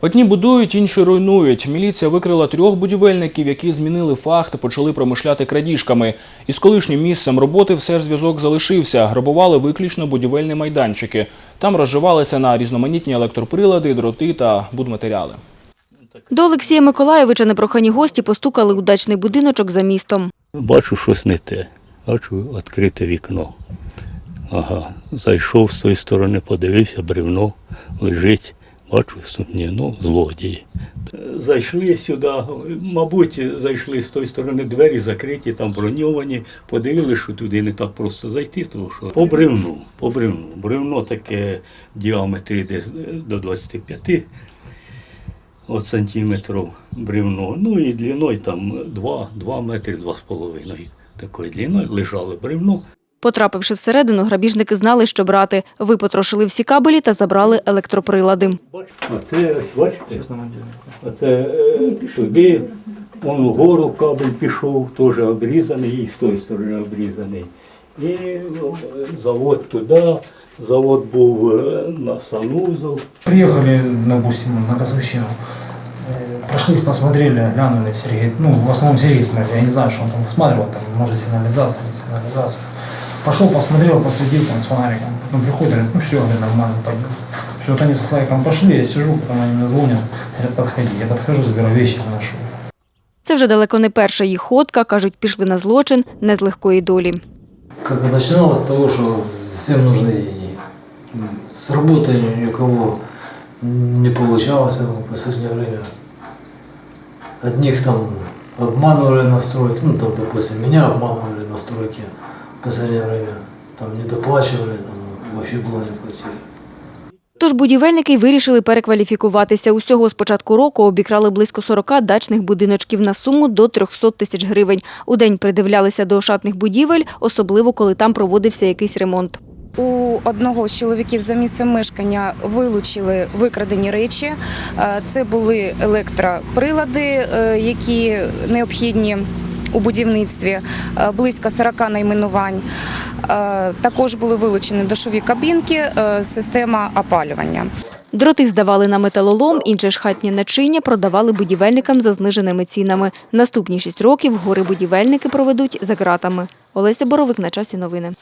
Одні будують, інші руйнують. Міліція викрила трьох будівельників, які змінили фах та почали промишляти крадіжками. Із колишнім місцем роботи все ж зв'язок залишився. Грабували виключно будівельні майданчики. Там розживалися на різноманітні електроприлади, дроти та будматеріали. До Олексія Миколаєвича непрохані гості постукали у дачний будиночок за містом. Бачу, щось не те. Бачу відкрите вікно. Ага. Зайшов з тої сторони, подивився, бревно лежить. Бачу, ні, ну, злодії. Зайшли сюди, мабуть, зайшли з тої сторони двері закриті, там броньовані, подивилися, що туди не так просто зайти, тому що по бревну, по бревну. Бревно таке діаметрі десь до 25 от сантиметрів бревно. Ну і длиною там 2, 2 метри, 2,5 такої длиною лежало бревно. Потрапивши всередину, грабіжники знали, що брати. Випотрошили всі кабелі та забрали електроприлади. Оце, бачите, оце е, туди, он вгору кабель пішов, теж обрізаний, і з тої сторони обрізаний. І е, завод туди, завод був е, на санузел. Приехали, допустим, на газовщину, э, прошлись, посмотрели, глянули, Сергей, ну, в основном Сергей смотрел, я не знаю, что он там осматривал, там, может, сигнализация, не сигнализация. Пошел, посмотрел, посветил там с фонариком, потом приходит, говорит, ну все, говорит, нормально, пойдем. Все, вот они со Слайком пошли, я сижу, потом они мне звонят, говорят, подходи. Я подхожу, забираю вещи, выношу. Це вже далеко не перша їх ходка, кажуть, пішли на злочин не з легкої долі. Как и начиналось с того, что всем нужны деньги. С работой ни у кого не получалось в последнее время. Одних там обманывали на стройке, ну там, допустим, меня обманывали на стройке в последнее время. Там не доплачивали, там вообще было не платили. Тож будівельники вирішили перекваліфікуватися. Усього з початку року обікрали близько 40 дачних будиночків на суму до 300 тисяч гривень. У день придивлялися до ошатних будівель, особливо коли там проводився якийсь ремонт. У одного з чоловіків за місцем мешкання вилучили викрадені речі. Е, Це були електроприлади, е, які необхідні у будівництві, е, близько 40 найменувань. Е, Також були вилучені душові кабінки, е, система опалювання. Дроти здавали на металолом, інше ж хатнє начиння продавали будівельникам за зниженими цінами. Наступні шість років гори будівельники проведуть за ґратами. Олеся Боровик на часі новини.